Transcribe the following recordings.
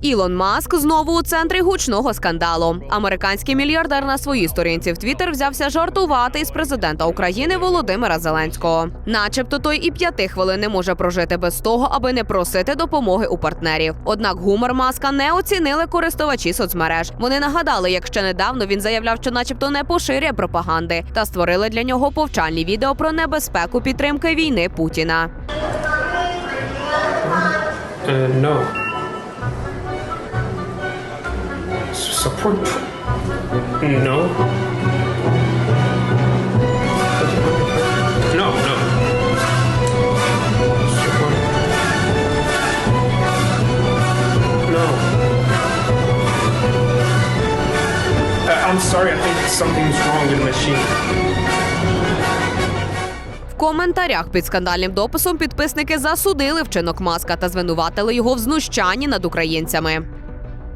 Ілон Маск знову у центрі гучного скандалу. Американський мільярдер на своїй сторінці в Твіттер взявся жартувати із президента України Володимира Зеленського. Начебто той і п'яти хвилин не може прожити без того, аби не просити допомоги у партнерів. Однак гумор маска не оцінили користувачі соцмереж. Вони нагадали, як ще недавно він заявляв, що, начебто, не поширює пропаганди, та створили для нього повчальні відео про небезпеку підтримки війни Путіна. Uh, no. Support. No. No, no. Support. No. Uh, I'm sorry, I think something's wrong with the machine. В коментарях під скандальним дописом підписники засудили вчинок маска та звинуватили його в знущанні над українцями.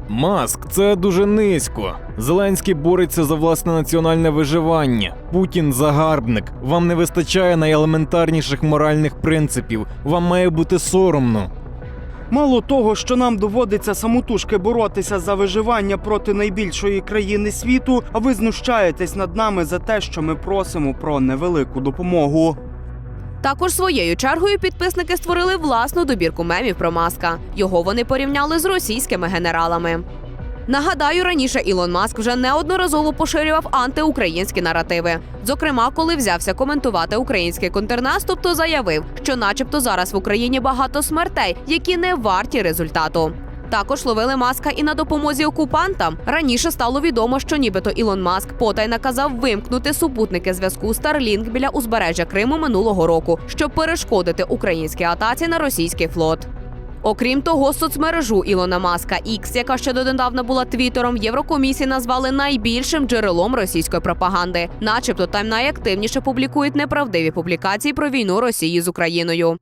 Маск це дуже низько. Зеленський бореться за власне національне виживання. Путін загарбник. Вам не вистачає найелементарніших моральних принципів. Вам має бути соромно. Мало того, що нам доводиться самотужки боротися за виживання проти найбільшої країни світу, а ви знущаєтесь над нами за те, що ми просимо про невелику допомогу. Також своєю чергою підписники створили власну добірку мемів про маска. Його вони порівняли з російськими генералами. Нагадаю, раніше Ілон Маск вже неодноразово поширював антиукраїнські наративи. Зокрема, коли взявся коментувати український контрнаступ, то заявив, що, начебто, зараз в Україні багато смертей, які не варті результату. Також ловили маска і на допомозі окупантам. Раніше стало відомо, що нібито Ілон Маск потай наказав вимкнути супутники зв'язку Starlink біля узбережжя Криму минулого року, щоб перешкодити українській атаці на російський флот. Окрім того, соцмережу Ілона Маска X, яка ще донедавна була твіттером, Єврокомісії назвали найбільшим джерелом російської пропаганди, начебто там найактивніше публікують неправдиві публікації про війну Росії з Україною.